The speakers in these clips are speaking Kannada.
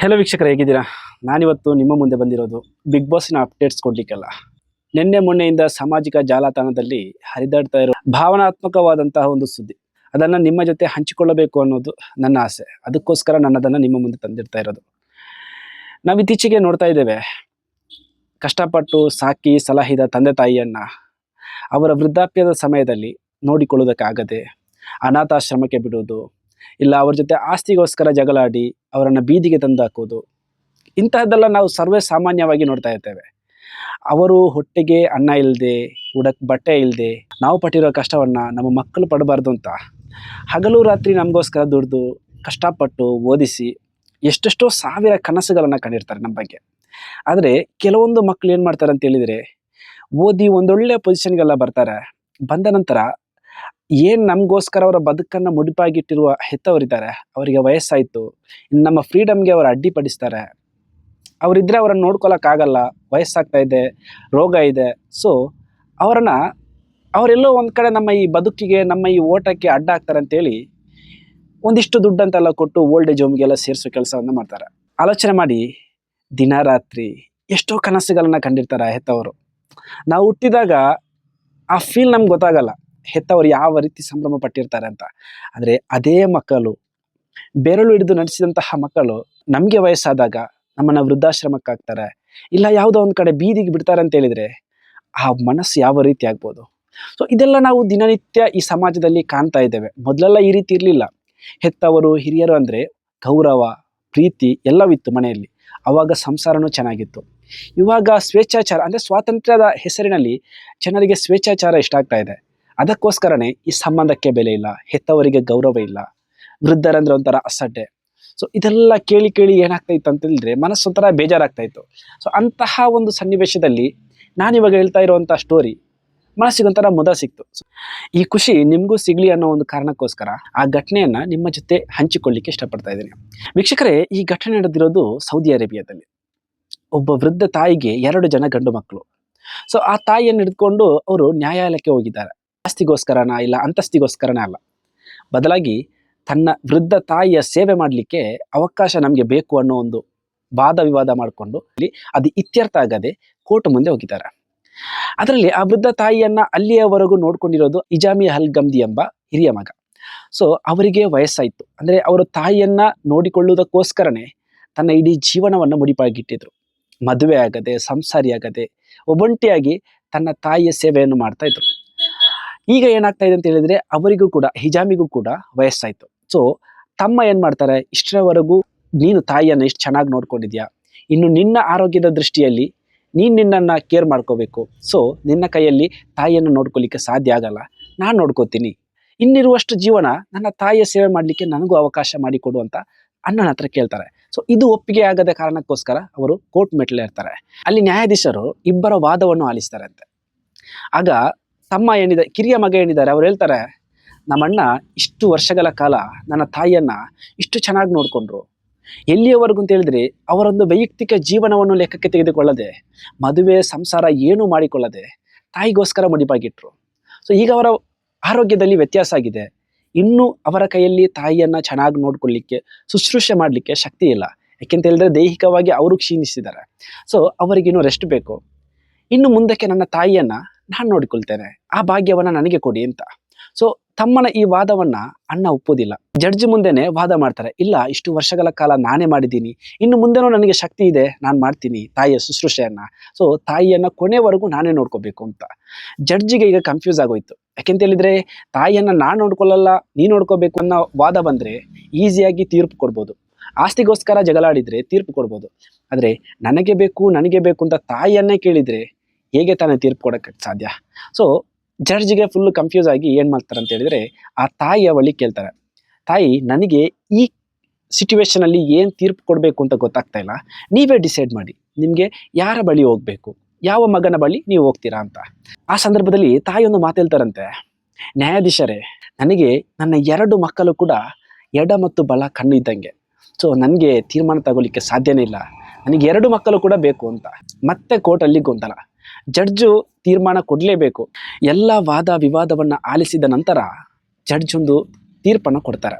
ಹೆಲೋ ವೀಕ್ಷಕರು, ಹೇಗಿದ್ದೀರಾ? ನಾನಿವತ್ತು ನಿಮ್ಮ ಮುಂದೆ ಬಂದಿರೋದು ಬಿಗ್ ಬಾಸ್ನ ಅಪ್ಡೇಟ್ಸ್ ಕೊಡಲಿಕ್ಕೆಲ್ಲ. ನಿನ್ನೆ ಮೊನ್ನೆಯಿಂದ ಸಾಮಾಜಿಕ ಜಾಲತಾಣದಲ್ಲಿ ಹರಿದಾಡ್ತಾ ಇರೋ ಭಾವನಾತ್ಮಕವಾದಂತಹ ಒಂದು ಸುದ್ದಿ. ಅದನ್ನು ನಿಮ್ಮ ಜೊತೆ ಹಂಚಿಕೊಳ್ಳಬೇಕು ಅನ್ನೋದು ನನ್ನ ಆಸೆ. ಅದಕ್ಕೋಸ್ಕರ ನಾನು ಅದನ್ನು ನಿಮ್ಮ ಮುಂದೆ ತಂದಿರ್ತಾ ಇರೋದು. ನಾವು ಇತ್ತೀಚೆಗೆ ನೋಡ್ತಾ ಇದ್ದೇವೆ, ಕಷ್ಟಪಟ್ಟು ಸಾಕಿ ಸಲಹಿದ ತಂದೆ ತಾಯಿಯನ್ನು ಅವರ ವೃದ್ಧಾಪ್ಯದ ಸಮಯದಲ್ಲಿ ನೋಡಿಕೊಳ್ಳೋದಕ್ಕಾಗದೆ ಅನಾಥಾಶ್ರಮಕ್ಕೆ ಬಿಡುವುದು ಇಲ್ಲ ಅವ್ರ ಜೊತೆ ಆಸ್ತಿಗೋಸ್ಕರ ಜಗಳಾಡಿ ಅವರನ್ನು ಬೀದಿಗೆ ತಂದು ಹಾಕೋದು ಇಂತಹದ್ದೆಲ್ಲ ನಾವು ಸರ್ವೇ ಸಾಮಾನ್ಯವಾಗಿ ನೋಡ್ತಾ ಇರ್ತೇವೆ. ಅವರು ಹೊಟ್ಟೆಗೆ ಅನ್ನ ಇಲ್ಲದೆ ಉಡಕ್ಕೆ ಬಟ್ಟೆ ಇಲ್ಲದೆ ನಾವು ಪಟ್ಟಿರೋ ಕಷ್ಟವನ್ನು ನಮ್ಮ ಮಕ್ಕಳು ಪಡಬಾರ್ದು ಅಂತ. ಹಗಲು ರಾತ್ರಿ ನಮಗೋಸ್ಕರ ದುಡ್ದು, ಕಷ್ಟಪಟ್ಟು ಓದಿಸಿ ಎಷ್ಟೆಷ್ಟೋ ಸಾವಿರ ಕನಸುಗಳನ್ನು ಕಂಡಿರ್ತಾರೆ ನಮ್ಮ ಬಗ್ಗೆ. ಆದರೆ ಕೆಲವೊಂದು ಮಕ್ಕಳು ಏನು ಮಾಡ್ತಾರೆ ಅಂತ ಹೇಳಿದರೆ, ಓದಿ ಒಂದೊಳ್ಳೆ ಪೊಸಿಷನ್ಗೆಲ್ಲ ಬರ್ತಾರೆ. ಬಂದ ನಂತರ ಏನು ನಮಗೋಸ್ಕರ ಅವರ ಬದುಕನ್ನು ಮುಡಿಪಾಗಿಟ್ಟಿರುವ ಹೆತ್ತವರಿದ್ದಾರೆ? ಅವರಿಗೆ ವಯಸ್ಸಾಯಿತು. ಇನ್ನು ನಮ್ಮ ಫ್ರೀಡಮ್ಗೆ ಅವರು ಅಡ್ಡಿಪಡಿಸ್ತಾರೆ. ಅವರಿದ್ದರೆ ಅವರನ್ನು ನೋಡ್ಕೊಳಕ್ಕಾಗಲ್ಲ. ವಯಸ್ಸಾಗ್ತಾ ಇದೆ, ರೋಗ ಇದೆ. ಸೊ ಅವರನ್ನು ಅವರೆಲ್ಲೋ ಒಂದು ಕಡೆ ನಮ್ಮ ಈ ಬದುಕಿಗೆ, ನಮ್ಮ ಈ ಓಟಕ್ಕೆ ಅಡ್ಡ ಆಗ್ತಾರೆ ಅಂತೇಳಿ ಒಂದಿಷ್ಟು ದುಡ್ಡಂತೆಲ್ಲ ಕೊಟ್ಟು ಓಲ್ಡ್ ಏಜ್ ಹೋಮ್ಗೆಲ್ಲ ಸೇರಿಸೋ ಕೆಲಸವನ್ನು ಮಾಡ್ತಾರೆ. ಆಲೋಚನೆ ಮಾಡಿ, ದಿನ ರಾತ್ರಿ ಎಷ್ಟೋ ಕನಸುಗಳನ್ನ ಕಂಡಿರ್ತಾರೆ ಹೆತ್ತವರು. ನಾವು ಹುಟ್ಟಿದಾಗ ಆ ಫೀಲ್ ನಮ್ಗೆ ಗೊತ್ತಾಗಲ್ಲ. ಹೆತ್ತವರು ಯಾವ ರೀತಿ ಸಂಭ್ರಮ ಪಟ್ಟಿರ್ತಾರೆ ಅಂತ. ಆದರೆ ಅದೇ ಮಕ್ಕಳು, ಬೆರಳು ಹಿಡಿದು ನಡೆಸಿದಂತಹ ಮಕ್ಕಳು ನಮಗೆ ವಯಸ್ಸಾದಾಗ ನಮ್ಮನ್ನ ವೃದ್ಧಾಶ್ರಮಕ್ಕೆ ಹಾಕ್ತಾರೆ ಇಲ್ಲ ಯಾವುದೋ ಒಂದು ಕಡೆ ಬೀದಿಗೆ ಬಿಡ್ತಾರೆ ಅಂತ ಹೇಳಿದ್ರೆ ಆ ಮನಸ್ಸು ಯಾವ ರೀತಿ ಆಗ್ಬೋದು? ಸೊ ಇದೆಲ್ಲ ನಾವು ದಿನನಿತ್ಯ ಈ ಸಮಾಜದಲ್ಲಿ ಕಾಣ್ತಾ ಇದ್ದೇವೆ. ಮೊದಲೆಲ್ಲ ಈ ರೀತಿ ಇರಲಿಲ್ಲ. ಹೆತ್ತವರು, ಹಿರಿಯರು ಅಂದರೆ ಗೌರವ, ಪ್ರೀತಿ ಎಲ್ಲವಿತ್ತು ಮನೆಯಲ್ಲಿ. ಅವಾಗ ಸಂಸಾರನೂ ಚೆನ್ನಾಗಿತ್ತು. ಇವಾಗ ಸ್ವೇಚ್ಛಾಚಾರ ಅಂದರೆ ಸ್ವಾತಂತ್ರ್ಯದ ಹೆಸರಿನಲ್ಲಿ ಜನರಿಗೆ ಸ್ವೇಚ್ಛಾಚಾರ ಇಷ್ಟ ಆಗ್ತಾ ಇದೆ. ಅದಕ್ಕೋಸ್ಕರನೇ ಈ ಸಂಬಂಧಕ್ಕೆ ಬೆಲೆ ಇಲ್ಲ, ಹೆತ್ತವರಿಗೆ ಗೌರವ ಇಲ್ಲ, ವೃದ್ಧರಂದ್ರೆ ಒಂಥರ ಅಸಡ್ಡೆ. ಸೊ ಇದೆಲ್ಲ ಕೇಳಿ ಕೇಳಿ ಏನಾಗ್ತಾ ಇತ್ತು ಅಂತ ಹೇಳಿದ್ರೆ ಮನಸ್ಸು ಒಂಥರ ಬೇಜಾರಾಗ್ತಾ ಇತ್ತು ಸೊ ಅಂತಹ ಒಂದು ಸನ್ನಿವೇಶದಲ್ಲಿ ನಾನಿವಾಗ ಹೇಳ್ತಾ ಇರುವಂಥ ಸ್ಟೋರಿ ಮನಸ್ಸಿಗೆ ಒಂಥರ ಮುದ ಸಿಕ್ತು. ಈ ಖುಷಿ ನಿಮಗೂ ಸಿಗ್ಲಿ ಅನ್ನೋ ಒಂದು ಕಾರಣಕ್ಕೋಸ್ಕರ ಆ ಘಟನೆಯನ್ನ ನಿಮ್ಮ ಜೊತೆ ಹಂಚಿಕೊಳ್ಳಿಕ್ಕೆ ಇಷ್ಟಪಡ್ತಾ ಇದ್ದೀನಿ. ವೀಕ್ಷಕರೇ, ಈ ಘಟನೆ ನಡೆದಿರೋದು ಸೌದಿ ಅರೇಬಿಯಾದಲ್ಲಿ. ಒಬ್ಬ ವೃದ್ಧ ತಾಯಿಗೆ ಎರಡು ಜನ ಗಂಡು ಮಕ್ಕಳು. ಸೊ ಆ ತಾಯಿಯನ್ನು ಹಿಡ್ಕೊಂಡು ಅವರು ನ್ಯಾಯಾಲಯಕ್ಕೆ ಹೋಗಿದ್ದಾರೆ. ಆಸ್ತಿಗೋಸ್ಕರನ ಇಲ್ಲ ಅಂತಸ್ತಿಗೋಸ್ಕರನೇ ಅಲ್ಲ. ಬದಲಾಗಿ ತನ್ನ ವೃದ್ಧ ತಾಯಿಯ ಸೇವೆ ಮಾಡಲಿಕ್ಕೆ ಅವಕಾಶ ನಮಗೆ ಬೇಕು ಅನ್ನೋ ಒಂದು ವಾದ ವಿವಾದ ಮಾಡಿಕೊಂಡು ಅಲ್ಲಿ ಅದು ಇತ್ಯರ್ಥ ಆಗದೆ ಕೋರ್ಟ್ ಮುಂದೆ ಹೋಗಿದ್ದಾರೆ. ಅದರಲ್ಲಿ ಆ ವೃದ್ಧ ತಾಯಿಯನ್ನ ಅಲ್ಲಿಯವರೆಗೂ ನೋಡ್ಕೊಂಡಿರೋದು ಇಜಾಮಿ ಹಲ್ ಗಮ್ದಿ ಎಂಬ ಹಿರಿಯ ಮಗ. ಸೊ ಅವರಿಗೆ ವಯಸ್ಸಾಯಿತು. ಅಂದರೆ ಅವರು ತಾಯಿಯನ್ನ ನೋಡಿಕೊಳ್ಳುವುದಕ್ಕೋಸ್ಕರನೇ ತನ್ನ ಇಡೀ ಜೀವನವನ್ನು ಮುಡಿಪಾಗಿಟ್ಟಿದ್ರು. ಮದುವೆ ಆಗದೆ ಸಂಸಾರಿ ಆಗದೆ ಒಬ್ಬಂಟಿಯಾಗಿ ತನ್ನ ತಾಯಿಯ ಸೇವೆಯನ್ನು ಮಾಡ್ತಾ ಇದ್ರು. ಈಗ ಏನಾಗ್ತಾ ಇದೆ ಅಂತ ಹೇಳಿದ್ರೆ ಅವರಿಗೂ ಕೂಡ, ಹಿಜಾಮಿಗೂ ಕೂಡ ವಯಸ್ಸಾಯ್ತು. ಸೊ ತಮ್ಮ ಏನ್ ಮಾಡ್ತಾರೆ? ಇಷ್ಟರವರೆಗೂ ನೀನು ತಾಯಿಯನ್ನ ಇಷ್ಟು ಚೆನ್ನಾಗಿ ನೋಡ್ಕೊಂಡಿದ್ಯಾ? ಇನ್ನು ನಿನ್ನ ಆರೋಗ್ಯದ ದೃಷ್ಟಿಯಲ್ಲಿ ನೀನು ನಿನ್ನನ್ನು ಕೇರ್ ಮಾಡ್ಕೋಬೇಕು. ಸೊ ನಿನ್ನ ಕೈಯಲ್ಲಿ ತಾಯಿಯನ್ನು ನೋಡ್ಕೊಳ್ಳಿಕ್ಕೆ ಸಾಧ್ಯ ಆಗಲ್ಲ. ನಾನು ನೋಡ್ಕೋತೀನಿ. ಇನ್ನಿರುವಷ್ಟು ಜೀವನ ನನ್ನ ತಾಯಿಯ ಸೇವೆ ಮಾಡಲಿಕ್ಕೆ ನನಗೂ ಅವಕಾಶ ಮಾಡಿಕೊಡು ಅಂತ ಅಣ್ಣನ ಹತ್ರ ಕೇಳ್ತಾರೆ. ಸೊ ಇದು ಒಪ್ಪಿಗೆ ಆಗದ ಕಾರಣಕ್ಕೋಸ್ಕರ ಅವರು ಕೋರ್ಟ್ ಮೆಟ್ಲೇ ಇರ್ತಾರೆ ಅಲ್ಲಿ ನ್ಯಾಯಾಧೀಶರು ಇಬ್ಬರ ವಾದವನ್ನು ಆಲಿಸ್ತಾರೆ ಅಂತೆ. ಆಗ ತಮ್ಮ ಏನಿದೆ, ಕಿರಿಯ ಮಗ ಏನಿದ್ದಾರೆ, ಅವ್ರು ಹೇಳ್ತಾರೆ, ನಮ್ಮಣ್ಣ ಇಷ್ಟು ವರ್ಷಗಳ ಕಾಲ ನನ್ನ ತಾಯಿಯನ್ನ ಇಷ್ಟು ಚೆನ್ನಾಗಿ ನೋಡಿಕೊಂಡ್ರು. ಎಲ್ಲಿಯವರೆಗೂ ಅಂತ ಹೇಳಿದ್ರೆ, ಅವರೊಂದು ವೈಯಕ್ತಿಕ ಜೀವನವನ್ನು ಲೆಕ್ಕಕ್ಕೆ ತೆಗೆದುಕೊಳ್ಳದೆ, ಮದುವೆ, ಸಂಸಾರ ಏನೂ ಮಾಡಿಕೊಳ್ಳದೆ, ತಾಯಿಗೋಸ್ಕರ ಮುಡಿಪಾಗಿಟ್ರು. ಸೊ ಈಗ ಅವರ ಆರೋಗ್ಯದಲ್ಲಿ ವ್ಯತ್ಯಾಸ ಆಗಿದೆ. ಇನ್ನೂ ಅವರ ಕೈಯಲ್ಲಿ ತಾಯಿಯನ್ನ ಚೆನ್ನಾಗಿ ನೋಡ್ಕೊಳ್ಳಿಕ್ಕೆ ಶುಶ್ರೂಷೆ ಮಾಡಲಿಕ್ಕೆ ಶಕ್ತಿ ಇಲ್ಲ. ಯಾಕೆಂತ ಹೇಳಿದ್ರೆ, ದೈಹಿಕವಾಗಿ ಅವರು ಕ್ಷೀಣಿಸಿದ್ದಾರೆ. ಸೊ ಅವರಿಗಿನ್ನೂ ರೆಸ್ಟ್ ಬೇಕು. ಇನ್ನು ಮುಂದಕ್ಕೆ ನನ್ನ ತಾಯಿಯನ್ನ ನಾನು ನೋಡಿಕೊಳ್ತೇನೆ. ಆ ಭಾಗ್ಯವನ್ನ ನನಗೆ ಕೊಡಿ ಅಂತ. ಸೊ ತಮ್ಮನ ಈ ವಾದವನ್ನ ಅಣ್ಣ ಒಪ್ಪೋದಿಲ್ಲ. ಜಡ್ಜ್ ಮುಂದೆನೆ ವಾದ ಮಾಡ್ತಾರೆ. ಇಲ್ಲ, ಇಷ್ಟು ವರ್ಷಗಳ ಕಾಲ ನಾನೇ ಮಾಡಿದ್ದೀನಿ. ಇನ್ನು ಮುಂದೆನೂ ನನಗೆ ಶಕ್ತಿ ಇದೆ. ನಾನು ಮಾಡ್ತೀನಿ. ತಾಯಿಯ ಶುಶ್ರೂಷೆಯನ್ನ. ಸೊ ತಾಯಿಯನ್ನ ಕೊನೆವರೆಗೂ ನಾನೇ ನೋಡ್ಕೋಬೇಕು ಅಂತ. ಜಡ್ಜಿಗೆ ಈಗ ಕನ್ಫ್ಯೂಸ್ ಆಗೋಯ್ತು. ಯಾಕೆಂತ ಹೇಳಿದ್ರೆ, ತಾಯಿಯನ್ನ ನಾನು ನೋಡ್ಕೊಳ್ಳಲ್ಲ ನೀ ನೋಡ್ಕೋಬೇಕು ಅನ್ನೋ ವಾದ ಬಂದ್ರೆ ಈಸಿಯಾಗಿ ತೀರ್ಪು ಕೊಡ್ಬೋದು. ಆಸ್ತಿಗೋಸ್ಕರ ಜಗಳಾಡಿದ್ರೆ ತೀರ್ಪು ಕೊಡ್ಬೋದು. ಆದರೆ, ನನಗೆ ಬೇಕು ನನಗೆ ಬೇಕು ಅಂತ ತಾಯಿಯನ್ನೇ ಕೇಳಿದ್ರೆ ಹೇಗೆ ತಾನೇ ತೀರ್ಪು ಕೊಡೋಕ್ಕೆ ಸಾಧ್ಯ? ಸೊ ಜಡ್ಜ್ಗೆ ಫುಲ್ ಕನ್ಫ್ಯೂಸ್ ಆಗಿ ಏನು ಮಾಡ್ತಾರೆ ಅಂತ ಹೇಳಿದ್ರೆ, ಆ ತಾಯಿಯ ಬಳಿ ಕೇಳ್ತಾರೆ. ತಾಯಿ, ನನಗೆ ಈ ಸಿಚುವೇಶನಲ್ಲಿ ಏನು ತೀರ್ಪು ಕೊಡಬೇಕು ಅಂತ ಗೊತ್ತಾಗ್ತಾ ಇಲ್ಲ. ನೀವೇ ಡಿಸೈಡ್ ಮಾಡಿ. ನಿಮಗೆ ಯಾರ ಬಳಿ ಹೋಗಬೇಕು? ಯಾವ ಮಗನ ಬಳಿ ನೀವು ಹೋಗ್ತೀರಾ ಅಂತ. ಆ ಸಂದರ್ಭದಲ್ಲಿ ತಾಯಿ ಒಂದು ಮಾತು ಹೇಳ್ತಾರಂತೆ. ನ್ಯಾಯಾಧೀಶರೇ, ನನಗೆ ನನ್ನ ಎರಡು ಮಕ್ಕಳು ಕೂಡ ಎಡ ಮತ್ತು ಬಲ ಕಣ್ಣು ಇದ್ದಂಗೆ. ಸೊ ನನಗೆ ತೀರ್ಮಾನ ತಗೊಳ್ಳಿಕ್ಕೆ ಸಾಧ್ಯನೇ ಇಲ್ಲ. ನನಗೆ ಎರಡು ಮಕ್ಕಳು ಕೂಡ ಬೇಕು ಅಂತ. ಮತ್ತೆ ಕೋರ್ಟಲ್ಲಿ ಗೊಂದಲ. ಜಡ್ಜು ತೀರ್ಮಾನ ಕೊಡಲೇಬೇಕು. ಎಲ್ಲ ವಾದ ವಿವಾದವನ್ನು ಆಲಿಸಿದ ನಂತರ ಜಡ್ಜ್ ಒಂದು ತೀರ್ಪನ್ನು ಕೊಡ್ತಾರೆ.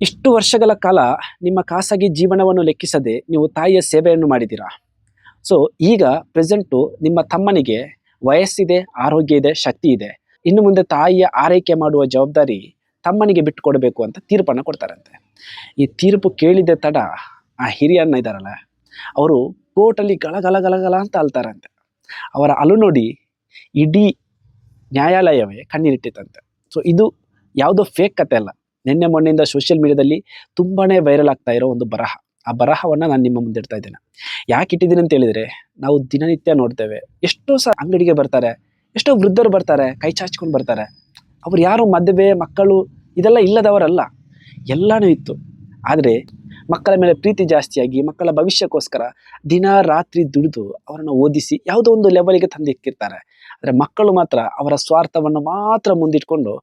ಇಷ್ಟು ವರ್ಷಗಳ ಕಾಲ ನಿಮ್ಮ ಖಾಸಗಿ ಜೀವನವನ್ನು ಲೆಕ್ಕಿಸದೆ ನೀವು ತಾಯಿಯ ಸೇವೆಯನ್ನು ಮಾಡಿದ್ದೀರಾ? ಸೊ ಈಗ ಪ್ರೆಸೆಂಟು ನಿಮ್ಮ ತಮ್ಮನಿಗೆ ವಯಸ್ಸಿದೆ, ಆರೋಗ್ಯ ಇದೆ, ಶಕ್ತಿ ಇದೆ. ಇನ್ನು ಮುಂದೆ ತಾಯಿಯ ಆರೈಕೆ ಮಾಡುವ ಜವಾಬ್ದಾರಿ ತಮ್ಮನಿಗೆ ಬಿಟ್ಟು ಕೊಡಬೇಕು ಅಂತ ತೀರ್ಪನ್ನು ಕೊಡ್ತಾರಂತೆ. ಈ ತೀರ್ಪು ಕೇಳಿದ ತಡ ಆ ಹಿರಿಯನ್ನ ಇದ್ದಾರಲ್ಲ ಅವರು ಕೋರ್ಟಲ್ಲಿ ಗಳಗಲ ಗಲಗಲ ಅಂತ ಅಳ್ತಾರಂತೆ ಅವರ ಅಲು ನೋಡಿ ಇಡೀ ನ್ಯಾಯಾಲಯವೇ ಕಣ್ಣೀರಿಟ್ಟಿತ್ತಂತೆ. ಸೊ ಇದು ಯಾವುದೋ ಫೇಕ್ ಕತೆ ಅಲ್ಲ. ನಿನ್ನೆ ಮೊನ್ನೆಯಿಂದ ಸೋಷಿಯಲ್ ಮೀಡಿಯಾದಲ್ಲಿ ತುಂಬಾ ವೈರಲ್ ಆಗ್ತಾ ಇರೋ ಒಂದು ಬರಹ. ಆ ಬರಹವನ್ನು ನಾನು ನಿಮ್ಮ ಮುಂದೆ ಇಡ್ತಾ ಇದ್ದೇನೆ. ಯಾಕೆ ಇಟ್ಟಿದ್ದೀನಿ ಅಂತ ಹೇಳಿದರೆ, ನಾವು ದಿನನಿತ್ಯ ನೋಡ್ತೇವೆ. ಎಷ್ಟೋ ಸಹ ಅಂಗಡಿಗೆ ಬರ್ತಾರೆ, ಎಷ್ಟೋ ವೃದ್ಧರು ಬರ್ತಾರೆ, ಕೈ ಚಾಚ್ಕೊಂಡು ಬರ್ತಾರೆ. ಅವ್ರು ಯಾರು ಮದುವೆ, ಮಕ್ಕಳು, ಇದೆಲ್ಲ ಇಲ್ಲದವರಲ್ಲ. ಎಲ್ಲನೂ ಇತ್ತು. ಆದರೆ ಮಕ್ಕಳ ಮೇಲೆ ಪ್ರೀತಿ ಜಾಸ್ತಿಯಾಗಿ, ಮಕ್ಕಳ ಭವಿಷ್ಯಕ್ಕೋಸ್ಕರ ದಿನ ರಾತ್ರಿ ದುಡಿದು ಅವರನ್ನು ಓದಿಸಿ ಯಾವುದೋ ಒಂದು ಲೆವೆಲಿಗೆ ತಂದಿಕ್ಕಿರ್ತಾರೆ ಆದರೆ ಮಕ್ಕಳು ಮಾತ್ರ ಅವರ ಸ್ವಾರ್ಥವನ್ನು ಮಾತ್ರ ಮುಂದಿಟ್ಕೊಂಡು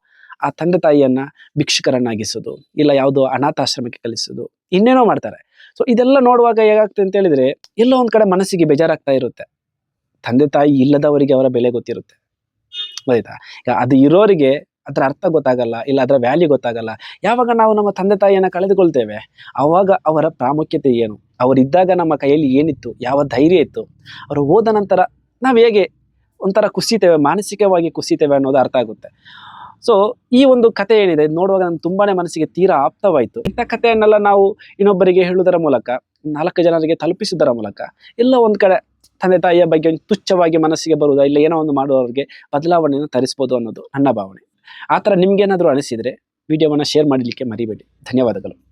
ಆ ತಂದೆ ತಾಯಿಯನ್ನ ಭಿಕ್ಷುಕರನ್ನಾಗಿಸೋದು, ಇಲ್ಲ ಯಾವುದೋ ಅನಾಥಾಶ್ರಮಕ್ಕೆ ಕಲಿಸೋದು ಇನ್ನೇನೋ ಮಾಡ್ತಾರೆ. ಸೊ ಇದೆಲ್ಲ ನೋಡುವಾಗ ಹೇಗಾಗ್ತದೆ ಅಂತ ಹೇಳಿದ್ರೆ, ಎಲ್ಲೋ ಒಂದು ಕಡೆ ಮನಸ್ಸಿಗೆ ಬೇಜಾರಾಗ್ತಾ ಇರುತ್ತೆ. ತಂದೆ ತಾಯಿ ಇಲ್ಲದವರಿಗೆ ಅವರ ಬೆಲೆ ಗೊತ್ತಿರುತ್ತೆ. ಆಯ್ತಾ? ಅದು ಇರೋರಿಗೆ ಅದರ ಅರ್ಥ ಗೊತ್ತಾಗಲ್ಲ ಇಲ್ಲ ಅದರ ವ್ಯಾಲ್ಯೂ ಗೊತ್ತಾಗಲ್ಲ. ಯಾವಾಗ ನಾವು ನಮ್ಮ ತಂದೆ ತಾಯಿಯನ್ನು ಕಳೆದುಕೊಳ್ತೇವೆ? ಅವಾಗ ಅವರ ಪ್ರಾಮುಖ್ಯತೆ ಏನು? ಅವರಿದ್ದಾಗ ನಮ್ಮ ಕೈಯಲ್ಲಿ ಏನಿತ್ತು? ಯಾವ ಧೈರ್ಯ ಇತ್ತು? ಅವರು ಹೋದ ನಂತರ ನಾವು ಹೇಗೆ ಒಂಥರ ಕುಸಿತೇವೆ, ಮಾನಸಿಕವಾಗಿ ಕುಸಿತೇವೆ ಅನ್ನೋದು ಅರ್ಥ ಆಗುತ್ತೆ. ಸೊ ಈ ಒಂದು ಕತೆ ಏನಿದೆ ನೋಡುವಾಗ ನನ್ಗೆ ತುಂಬಾನೇ ಮನಸ್ಸಿಗೆ ತೀರಾ ಆಪ್ತವಾಯಿತು. ಇಂಥ ಕಥೆಯನ್ನೆಲ್ಲ ನಾವು ಇನ್ನೊಬ್ಬರಿಗೆ ಹೇಳುವುದರ ಮೂಲಕ, ನಾಲ್ಕು ಜನರಿಗೆ ತಲುಪಿಸುವುದರ ಮೂಲಕ, ಎಲ್ಲ ಒಂದು ಕಡೆ ತಂದೆ ತಾಯಿಯ ಬಗ್ಗೆ ತುಚ್ಛವಾಗಿ ಮನಸ್ಸಿಗೆ ಬರುವುದಾ, ಇಲ್ಲ ಏನೋ ಒಂದು ಮಾಡುವವರಿಗೆ ಬದಲಾವಣೆಯನ್ನು ತರಿಸ್ಬೋದು ಅನ್ನೋದು ನನ್ನ ಭಾವನೆ. ಆ ಥರ ನಿಮ್ಗೇನಾದರೂ ಅನಿಸಿದರೆ ವಿಡಿಯೋವನ್ನು ಶೇರ್ ಮಾಡಲಿಕ್ಕೆ ಮರಿಬೇಡಿ. ಧನ್ಯವಾದಗಳು.